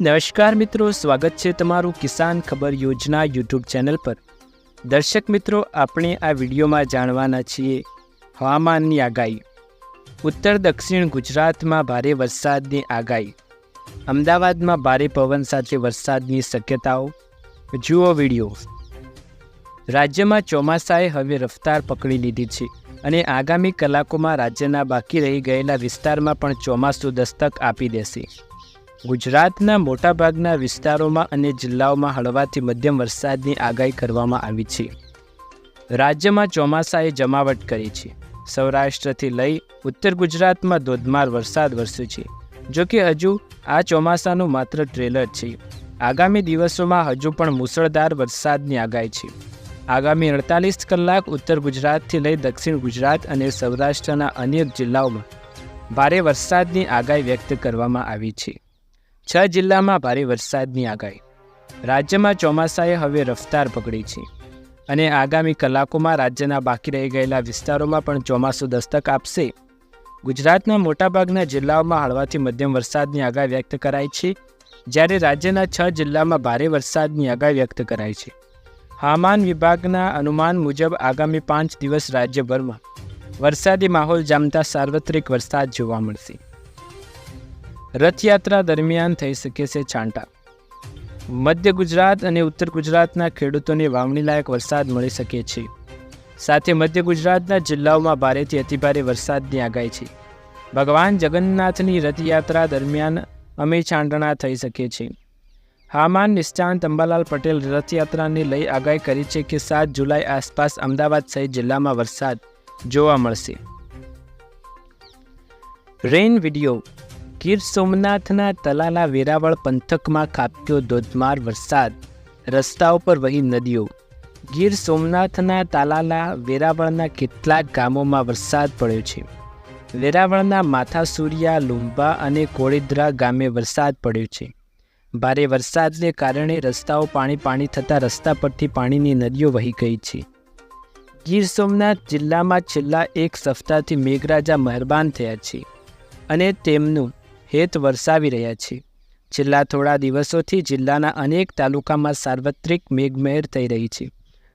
નમસ્કાર મિત્રો, સ્વાગત છે તમારું કિસાન ખબર યોજના યુટ્યુબ ચેનલ પર. દર્શક મિત્રો, આપણે આ વિડીયોમાં જાણવાના છીએ હવામાનની આગાહી. ઉત્તર દક્ષિણ ગુજરાતમાં ભારે વરસાદની આગાહી. અમદાવાદમાં ભારે પવન સાથે વરસાદની શક્યતાઓ. જુઓ વીડિયો. રાજ્યમાં ચોમાસાએ હવે રફતાર પકડી લીધી છે અને આગામી કલાકોમાં રાજ્યના બાકી રહી ગયેલા વિસ્તારમાં પણ ચોમાસું દસ્તક આપી દેશે. ગુજરાતના મોટાભાગના વિસ્તારોમાં અને જિલ્લાઓમાં હળવાથી મધ્યમ વરસાદની આગાહી કરવામાં આવી છે. રાજ્યમાં ચોમાસાએ જમાવટ કરી છે. સૌરાષ્ટ્રથી લઈ ઉત્તર ગુજરાતમાં ધોધમાર વરસાદ વરસ્યો છે. જો કે હજુ આ ચોમાસાનું માત્ર ટ્રેલર છે. આગામી દિવસોમાં હજુ પણ મુસળધાર વરસાદની આગાહી છે. આગામી અડતાલીસ કલાક ઉત્તર ગુજરાતથી લઈ દક્ષિણ ગુજરાત અને સૌરાષ્ટ્રના અનેક જિલ્લાઓમાં ભારે વરસાદની આગાહી વ્યક્ત કરવામાં આવી છે. છ જિલ્લામાં ભારે વરસાદની આગાહી. રાજ્યમાં ચોમાસાએ હવે રફતાર પકડી છે અને આગામી કલાકોમાં રાજ્યના બાકી રહી ગયેલા વિસ્તારોમાં પણ ચોમાસું દસ્તક આપશે. ગુજરાતના મોટાભાગના જિલ્લાઓમાં હળવાથી મધ્યમ વરસાદની આગાહી વ્યક્ત કરાઈ છે, જ્યારે રાજ્યના છ જિલ્લામાં ભારે વરસાદની આગાહી વ્યક્ત કરાઈ છે. હવામાન વિભાગના અનુમાન મુજબ આગામી પાંચ દિવસ રાજ્યભરમાં વરસાદી માહોલ જામતા સાર્વત્રિક વરસાદ જોવા મળશે. રથયાત્રા દરમિયાન થઈ શકે છે છાંટા. મધ્ય ગુજરાત અને ઉત્તર ગુજરાતના ખેડૂતોને વાવણીલાયક વરસાદ મળી શકે છે. સાથે મધ્ય ગુજરાતના જિલ્લાઓમાં ભારેથી અતિભારે વરસાદની આગાહી છે. ભગવાન જગન્નાથની રથયાત્રા દરમિયાન અમે છાંટણા થઈ શકે છે. હવામાન નિષ્ણાંત અંબાલાલ પટેલ રથયાત્રાને લઈ આગાહી કરી છે કે સાત જુલાઈ આસપાસ અમદાવાદ સહિત જિલ્લામાં વરસાદ જોવા મળશે. રેઇન વીડિયો ગીર સોમનાથના તલાલા વેરાવળ પંથકમાં ખાબક્યો ધોધમાર વરસાદ. રસ્તાઓ પર વહી નદીઓ. ગીર સોમનાથના તાલાલા વેરાવળના કેટલાક ગામોમાં વરસાદ પડ્યો છે. વેરાવળના માથાસુરિયા, લુંબા અને કોળીદ્રા ગામે વરસાદ પડ્યો છે. ભારે વરસાદને કારણે રસ્તાઓ પાણી પાણી થતાં રસ્તા પરથી પાણીની નદીઓ વહી ગઈ છે. ગીર સોમનાથ જિલ્લામાં છેલ્લા એક સપ્તાહથી મેઘરાજા મહેરબાન થયા છે અને તેમનું હેત વરસાવી રહ્યા છે. છેલ્લા થોડા દિવસોથી જિલ્લાના અનેક તાલુકામાં સાર્વત્રિક મેઘમહેર થઈ રહી છે.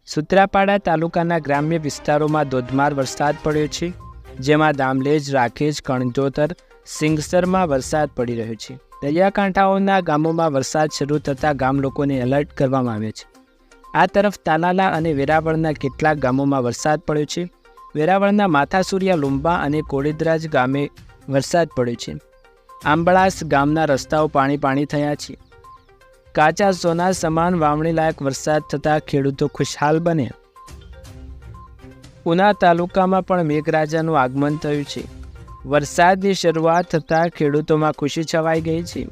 સુત્રાપાડા તાલુકાના ગ્રામ્ય વિસ્તારોમાં ધોધમાર વરસાદ પડ્યો છે, જેમાં દામલેજ રાખેજ કણજોતર, સિંગસરમાં વરસાદ પડી રહ્યો છે. દરિયાકાંઠાઓના ગામોમાં વરસાદ શરૂ થતાં ગામ લોકોને એલર્ટ કરવામાં આવ્યા છે. આ તરફ તાલાલા અને વેરાવળના કેટલાક ગામોમાં વરસાદ પડ્યો છે. વેરાવળના માથાસુરિયા, લુંબા અને કોળીદરાજ ગામે વરસાદ પડ્યો છે. આંબળાસ ગામના રસ્તાઓ પાણી પાણી થયા છે. કાચા સોના સમાન વાવણી લાયક વરસાદ થતાં ખેડૂતો ખુશહાલ બન્યા. ઉના તાલુકામાં પણ મેઘરાજાનું આગમન થયું છે. વરસાદની શરૂઆત થતાં ખેડૂતોમાં ખુશી છવાઈ ગઈ છે.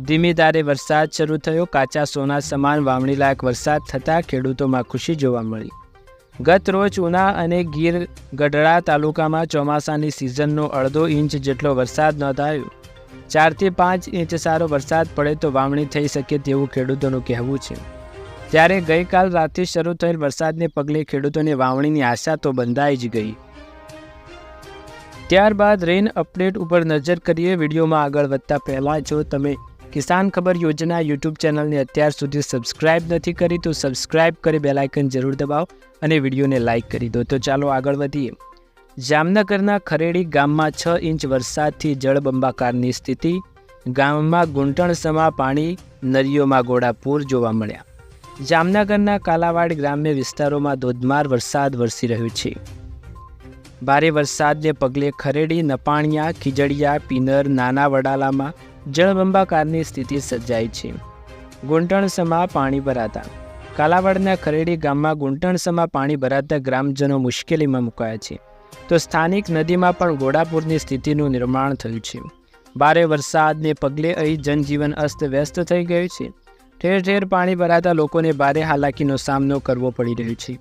ધીમી ધારે વરસાદ શરૂ થયો, કાચા સોના સમાન વાવણી લાયક વરસાદ થતાં ખેડૂતોમાં ખુશી જોવા મળી. ગત રોજ ઉના અને ગીર ગઢડા તાલુકામાં ચોમાસાની સિઝનનો અડધો ઇંચ જેટલો વરસાદ નોંધાયો. ચારથી પાંચ ઇંચ સારો વરસાદ પડે તો વાવણી થઈ શકે તેવું ખેડૂતોનું કહેવું છે. ત્યારે ગઈકાલ રાતથી શરૂ થયેલ વરસાદને પગલે ખેડૂતોની વાવણીની આશા તો બંધાઈ જ ગઈ. ત્યારબાદ રેન અપડેટ ઉપર નજર કરીએ વિડીયોમાં આગળ વધતા પહેલાં જો તમે કિસાન ખબર યોજના યુટ્યુબ ચેનલને અત્યાર સુધી સબસ્ક્રાઇબ નથી કરી તો સબસ્ક્રાઇબ કરી બેલાઇકન જરૂર દબાવો અને વિડીયોને લાઇક કરી દો. તો ચાલો આગળ વધીએ. જામનગરના ખરેડી ગામમાં છ ઇંચ વરસાદથી જળબંબાકારની સ્થિતિ, ગામમાં ગુંટણસમા પાણી, નદીઓમાં ગોળાપૂર જોવા મળ્યા. જામનગરના કાલાવાડ ગ્રામ્ય વિસ્તારોમાં ધોધમાર વરસાદ વરસી રહ્યો છે. ભારે વરસાદને પગલે ખરેડી, નપાણિયા, ખીજડીયા, પીનર, નાના વડાલામાં જળબંબાકારની સ્થિતિ સર્જાઈ છે. ગુંટણસમા પાણી ભરાતા. કાલાવાડના ખરેડી ગામમાં ગુંટણસમા પાણી ભરાતા ગ્રામજનો મુશ્કેલીમાં મુકાયા છે. તો સ્થાનિક નદીમાં પણ ઘોડાપુરની સ્થિતિનું નિર્માણ થયું છે. ભારે વરસાદને પગલે અહીં જનજીવન અસ્તવ્યસ્ત થઈ ગયું છે. ઠેર ઠેર પાણી ભરાતા લોકોને ભારે હાલાકીનો સામનો કરવો પડી રહ્યો છે.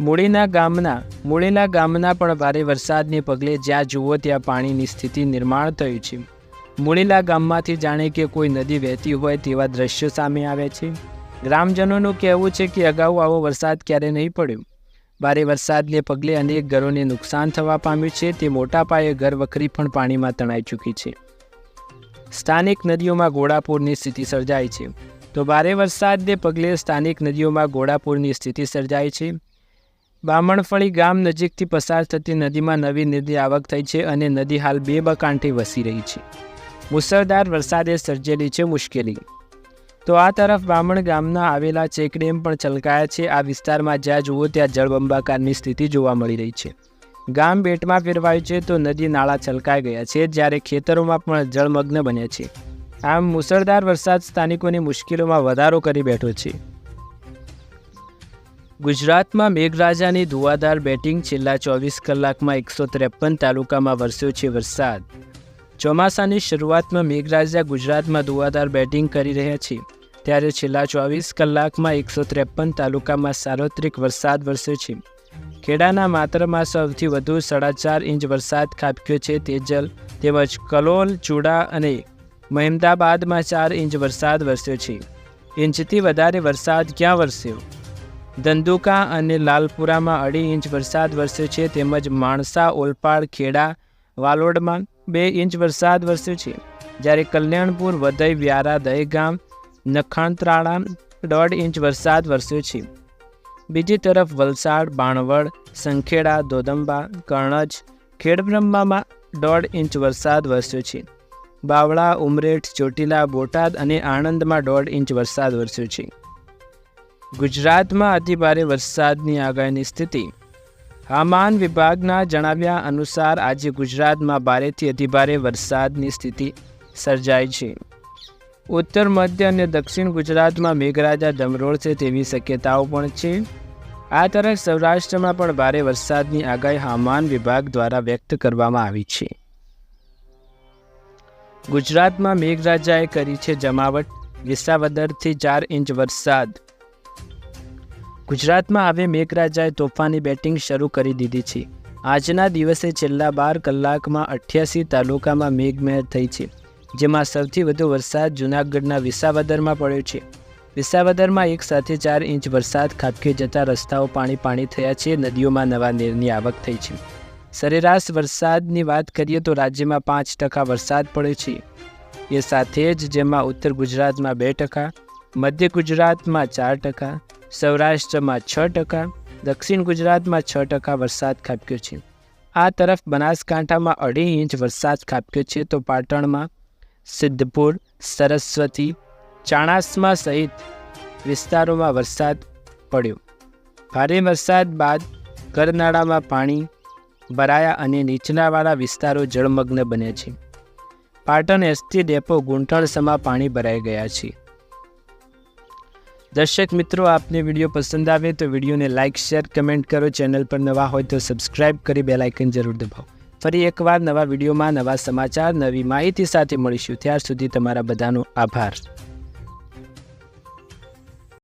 મૂળીના ગામના મૂળીના ગામના પણ ભારે વરસાદને પગલે જ્યાં જુઓ ત્યાં પાણીની સ્થિતિ નિર્માણ થયું છે. મૂળીલા ગામમાંથી જાણે કે કોઈ નદી વહેતી હોય તેવા દ્રશ્યો સામે આવે છે. ગ્રામજનોનું કહેવું છે કે અગાઉ આવો વરસાદ ક્યારે નહીં પડ્યો. ભારે વરસાદને પગલે અનેક ઘરોને નુકસાન થવા પામ્યું છે. તે મોટા પાયે ઘર વખરી પણ પાણીમાં તણાઈ ચૂકી છે. સ્થાનિક નદીઓમાં ઘોડાપૂરની સ્થિતિ સર્જાય છે. તો ભારે વરસાદને પગલે સ્થાનિક નદીઓમાં ઘોડાપૂરની સ્થિતિ સર્જાય છે. બામણફળી ગામ નજીકથી પસાર થતી નદીમાં નવી નદી આવક થઈ છે અને નદી હાલ બે બકાંઠે વસી રહી છે. મુસળધાર વરસાદે સર્જેલી છે મુશ્કેલી. તો આ તરફ બામણ ગામના આવેલા ચેકડેમ પણ છલકાયા છે. આ વિસ્તારમાં જ્યાં જુઓ ત્યાં જળબંબાકારની સ્થિતિ જોવા મળી રહી છે. ગામ બેટમાં ફેરવાયું છે તો નદી નાળા છલકાઈ ગયા છે જ્યારે ખેતરોમાં પણ જળમગ્ન બન્યા છે. આમ મુસળધાર વરસાદ સ્થાનિકોની મુશ્કેલીઓમાં વધારો કરી બેઠો છે. ગુજરાતમાં મેઘરાજાની ધુવાધાર બેટિંગ છેલ્લા ચોવીસ કલાકમાં એકસો ત્રેપન તાલુકામાં વરસ્યો છે વરસાદ. ચોમાસાની શરૂઆતમાં મેઘરાજા ગુજરાતમાં ધુવાધાર બેટિંગ કરી રહ્યા છે. ત્યારે છેલ્લા ચોવીસ કલાકમાં એકસો ત્રેપન તાલુકામાં સાર્વત્રિક વરસાદ વરસ્યો છે. ખેડાના માત્રમાં સૌથી વધુ સાડા ચાર ઇંચ વરસાદ ખાબક્યો છે. તેજલ તેમજ કલોલ, ચૂડા અને મહેમદાબાદમાં ચાર ઇંચ વરસાદ વરસ્યો છે. ઇંચથી વધારે વરસાદ ક્યાં વરસ્યો? ધંધુકા અને લાલપુરામાં અઢી ઇંચ વરસાદ વરસ્યો છે. તેમજ માણસા, ઓલપાડ, ખેડા, વાલોડમાં બે ઇંચ વરસાદ વરસ્યો છે. જ્યારે કલ્યાણપુર, વધઈ, વ્યારા, દહેગામ નખાણત્રાળા દોઢ ઇંચ વરસાદ વરસ્યો છે. બીજી તરફ વલસાડ, બાણવડ, સંખેડા, દોદંબા, કર્ણજ ખેડબ્રહ્મામાં દોઢ ઇંચ વરસાદ વરસ્યો છે. બાવળા, ઉમરેઠ, ચોટીલા, બોટાદ અને આણંદમાં દોઢ ઇંચ વરસાદ વરસ્યો છે. ગુજરાતમાં અતિભારે વરસાદની આગાહીની સ્થિતિ. હવામાન વિભાગના જણાવ્યા અનુસાર આજે ગુજરાતમાં ભારેથી અતિભારે વરસાદની સ્થિતિ સર્જાઈ છે. ઉત્તર, મધ્ય અને દક્ષિણ ગુજરાતમાં મેઘરાજા ડમરોળશે તેવી શક્યતાઓ પણ છે. આ તરફ સૌરાષ્ટ્રમાં પણ ભારે વરસાદની આગાહી હવામાન વિભાગ દ્વારા વ્યક્ત કરવામાં આવી છે. ગુજરાતમાં મેઘરાજાએ કરી છે જમાવટ. વિસાવદરથી ચાર ઇંચ વરસાદ. ગુજરાતમાં હવે મેઘરાજાએ તોફાની બેટિંગ શરૂ કરી દીધી છે. આજના દિવસે છેલ્લા બાર કલાકમાં અઠ્યાસી તાલુકામાં મેઘમહેર થઈ છે. જેમાં સૌથી વધુ વરસાદ જૂનાગઢના વિસાવદરમાં પડ્યો છે. વિસાવદરમાં એક સાથે ચાર ઇંચ વરસાદ ખાબકી જતા રસ્તાઓ પાણી પાણી થયા છે, નદીઓમાં નવા નીરની આવક થઈ છે. સરેરાશ વરસાદની વાત કરીએ તો રાજ્યમાં પાંચ ટકા વરસાદ પડ્યો છે. એ સાથે જ જેમાં ઉત્તર ગુજરાતમાં બે ટકા, મધ્ય ગુજરાતમાં ચાર ટકા, સૌરાષ્ટ્રમાં છ ટકા, દક્ષિણ ગુજરાતમાં છ ટકા વરસાદ ખાબક્યો છે. આ તરફ બનાસકાંઠામાં અઢી ઇંચ વરસાદ ખાબક્યો છે તો પાટણમાં સિદ્ધપુર, સરસ્વતી, ચાણાસમા સહિત વિસ્તારોમાં વરસાદ પડ્યો. ભારે વરસાદ બાદ કરનાળામાં પાણી ભરાયા અને નીચલાવાળા વિસ્તારો જળમગ્ન બન્યા છે. પાટણ એસટી ડેપો ગુંટણસમાં પાણી ભરાઈ ગયા છે. દર્શક મિત્રો, આપને વીડિયો પસંદ આવે તો વિડીયોને લાઇક, શેર, કમેન્ટ કરો. ચેનલ પર નવા હોય તો સબસ્ક્રાઇબ કરી બેલાઇકન જરૂર દબાવો. ફરી એકવાર નવા વિડીયોમાં નવા સમાચાર, નવી માહિતી સાથે મળીશું. ત્યાર સુધી તમારા બધાનો આભાર.